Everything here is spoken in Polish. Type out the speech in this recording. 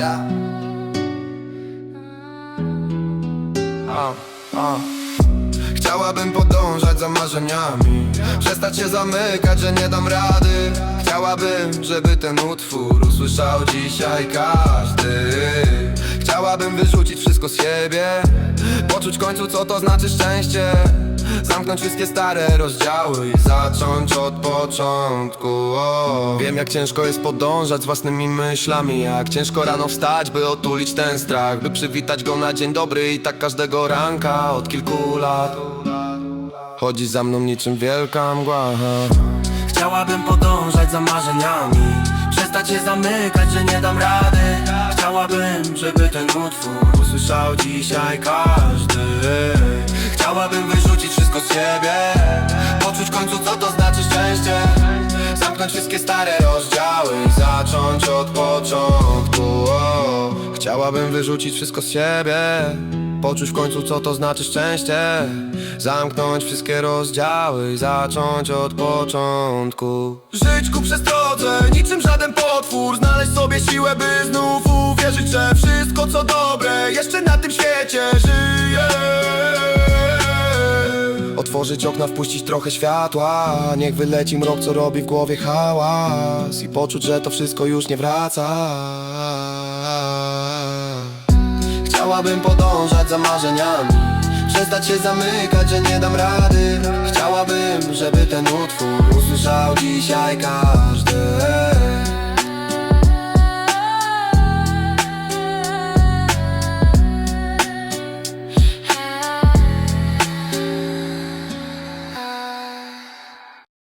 Ja. A, a. Chciałabym podążać za marzeniami Przestać się zamykać, że nie dam rady Chciałabym, żeby ten utwór usłyszał dzisiaj każdy Chciałabym wyrzucić wszystko z siebie Poczuć w końcu co to znaczy szczęście Zamknąć wszystkie stare rozdziały i zacząć od początku. Wiem jak ciężko jest podążać z własnymi myślami Jak ciężko rano wstać, by otulić ten strach By przywitać go na dzień dobry i tak każdego ranka od kilku lat. Chodzi za mną niczym wielka mgła Chciałabym podążać za marzeniami Przestać się zamykać, że nie dam rady. Chciałabym, żeby ten utwór usłyszał dzisiaj każdy. Chciałabym wyrzucić wszystko z siebie. Poczuć w końcu co to znaczy szczęście. Zamknąć wszystkie stare rozdziały zacząć od początku. O. Chciałabym wyrzucić wszystko z siebie. Poczuć w końcu co to znaczy szczęście. Zamknąć wszystkie rozdziały i zacząć od początku. Żyć ku przestrodze, niczym żaden potwór. Znaleźć sobie siłę, by znów uwierzyć, że wszystko co dobre Jeszcze na tym świecie Otworzyć okna, wpuścić trochę światła. Niech wyleci mrok, co robi w głowie hałas. I poczuć, że to wszystko już nie wraca. Chciałabym podążać za marzeniami. Przestać się zamykać, że nie dam rady. Chciałabym, żeby ten utwór usłyszał dzisiaj każdy